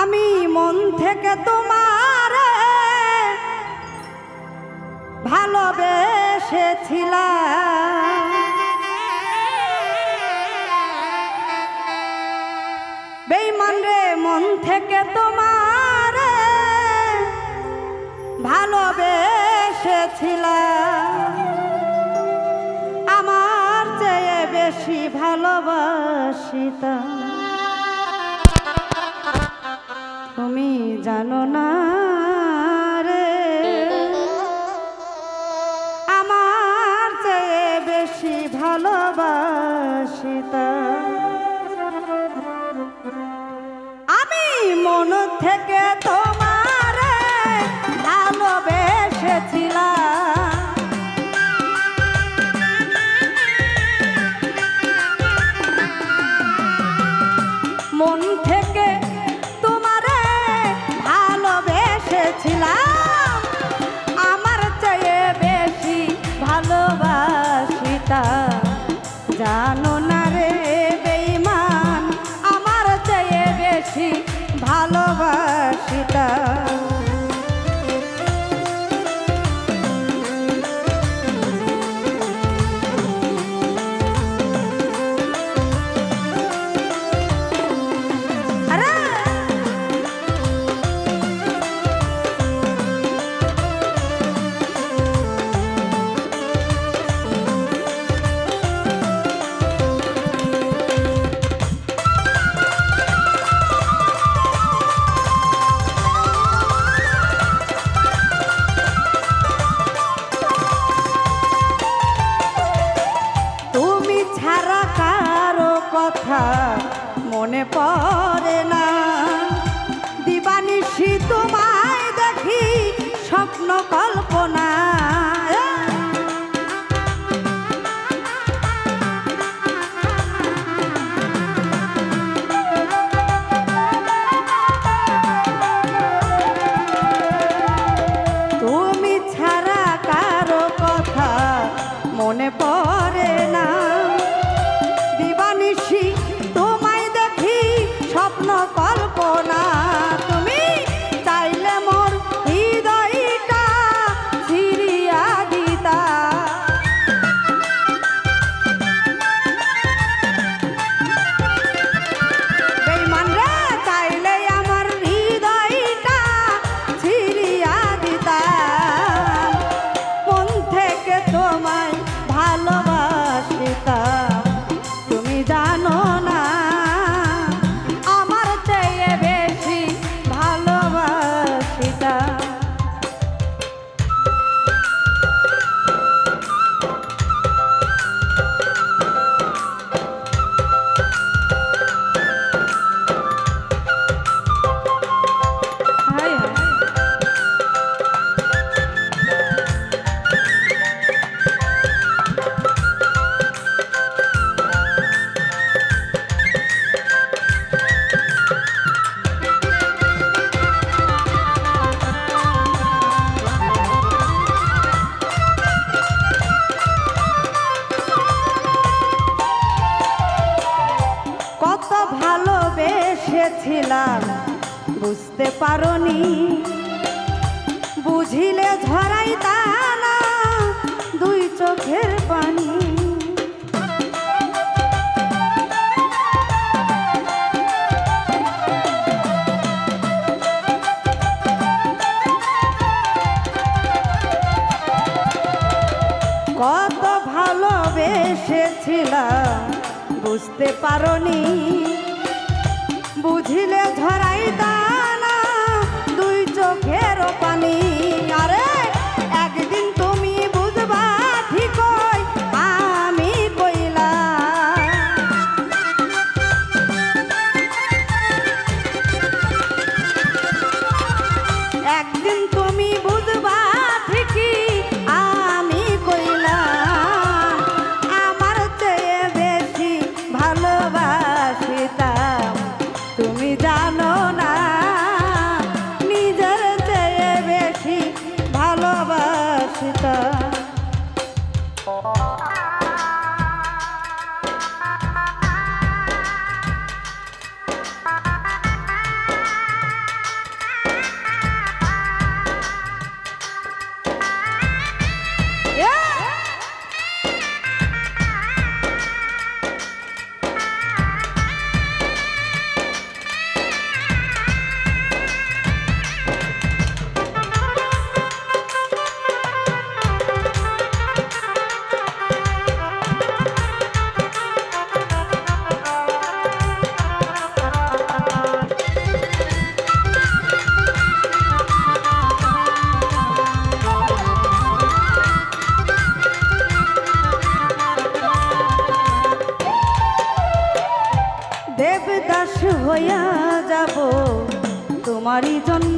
আমি মন থেকে তোমার ভালোবেসেছিলাম। বেইমান রে, মন থেকে তোমার ভালোবেসেছিলাম। আমার চেয়ে বেশি ভালোবাসিতাম। তুমি জানো না রে। আমার চেয়ে বেশি ভালোবাসিতা আমি মন থেকে জানো না ছাড়া কারও কথা মনে পড়ে না। দিবানিশি তোমায় দেখি স্বপ্ন কল্পনা। মনে পড়ে পারনি। বুঝিলে ঝরাই না দুই চোখের পানি। কত ভালোবেসেছিলাম বুঝতে পারনি। বুঝিলে ঝরাই দানা তোমারই জন্য